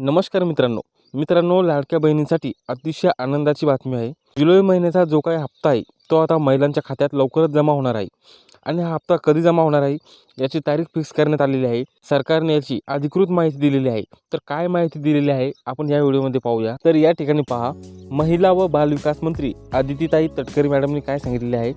नमस्कार मित्रांनो. मित्रांनो लाडक्या बहिणींसाठी अतिशय आनंदाची बातमी आहे. जुलै महिन्याचा जो काही हप्ता आहे तो आता महिलांच्या खात्यात लवकरच जमा होणार आहे. आणि हा हप्ता कधी जमा होणार आहे याची तारीख फिक्स करण्यात आलेली आहे. सरकारने याची अधिकृत माहिती दिलेली आहे. तर काय माहिती दिलेली आहे आपण या व्हिडिओमध्ये पाहूया. तर या ठिकाणी पहा. महिला व बालविकास मंत्री आदितीताई तटकरे मॅडमनी काय सांगितलेले आहे?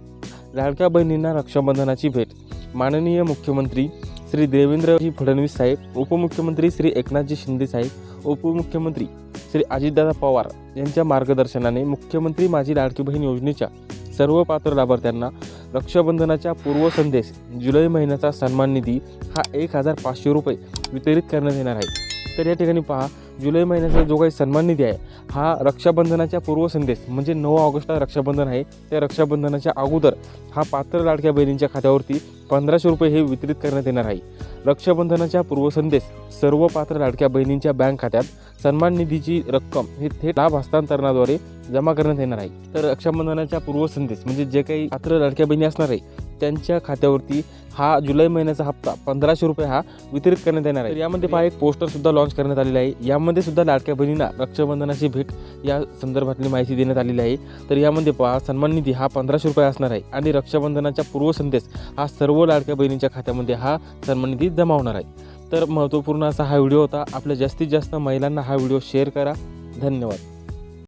लाडक्या बहिणींना रक्षाबंधनाची भेट. माननीय मुख्यमंत्री श्री देवेंद्रजी फडणवीस साहेब उपमुख्यमंत्री श्री एकनाथजी शिंदे साहेब उपमुख्यमंत्री श्री अजितदादा पवार यांच्या मार्गदर्शनाने मुख्यमंत्री माझी लाडकी बहीण योजनेच्या सर्व पात्र लाभार्थ्यांना रक्षाबंधनाच्या पूर्वसंदेश जुलै महिन्याचा सन्मान निधी हा एक हजार पाचशे रुपये वितरित करण्यात येणार आहे. तर या ठिकाणी पहा जुलै महिन्याचा जो काही सन्मान निधी आहे हा रक्षाबंधनाच्या पूर्वसंदेश म्हणजे नऊ ऑगस्टला रक्षाबंधन आहे त्या रक्षाबंधनाच्या अगोदर हा पात्र लाडक्या बहिणींच्या खात्यावरती पंधराशे रुपये हे वितरित करण्यात येणार आहे. रक्षाबंधनाच्या पूर्वसंदेश सर्व पात्र लाडक्या बहिणींच्या बँक खात्यात सन्मान निधीची रक्कम हे थेट लाभ हस्तांतरणाद्वारे जमा करण्यात येणार आहे. तर रक्षाबंधनाच्या पूर्वसंदेश म्हणजे जे काही पात्र लाडक्या बहिणी असणार आहे त्यांच्या खात्यावरती हा जुलै महिन्याचा हप्ता पंधराशे रुपये हा वितरित करण्यात येणार आहे. यामध्ये पहा एक पोस्टर सुद्धा लॉन्च करण्यात आलेलं आहे. यामध्ये सुद्धा लाडक्या बहिणींना रक्षाबंधनाची भेट या संदर्भातली माहिती देण्यात आलेली आहे. तर यामध्ये पहा सन्मान निधी हा पंधराशे रुपये असणार आहे आणि रक्षाबंधनाच्या पूर्वसंदेश हा सर्व लाडक्या बहिणींच्या खात्यामध्ये हा सन्मान निधी जमा होणार आहे. तर महत्त्वपूर्ण असा हा व्हिडिओ होता. आपल्या जास्तीत जास्त महिलांना हा व्हिडिओ शेअर करा. धन्यवाद.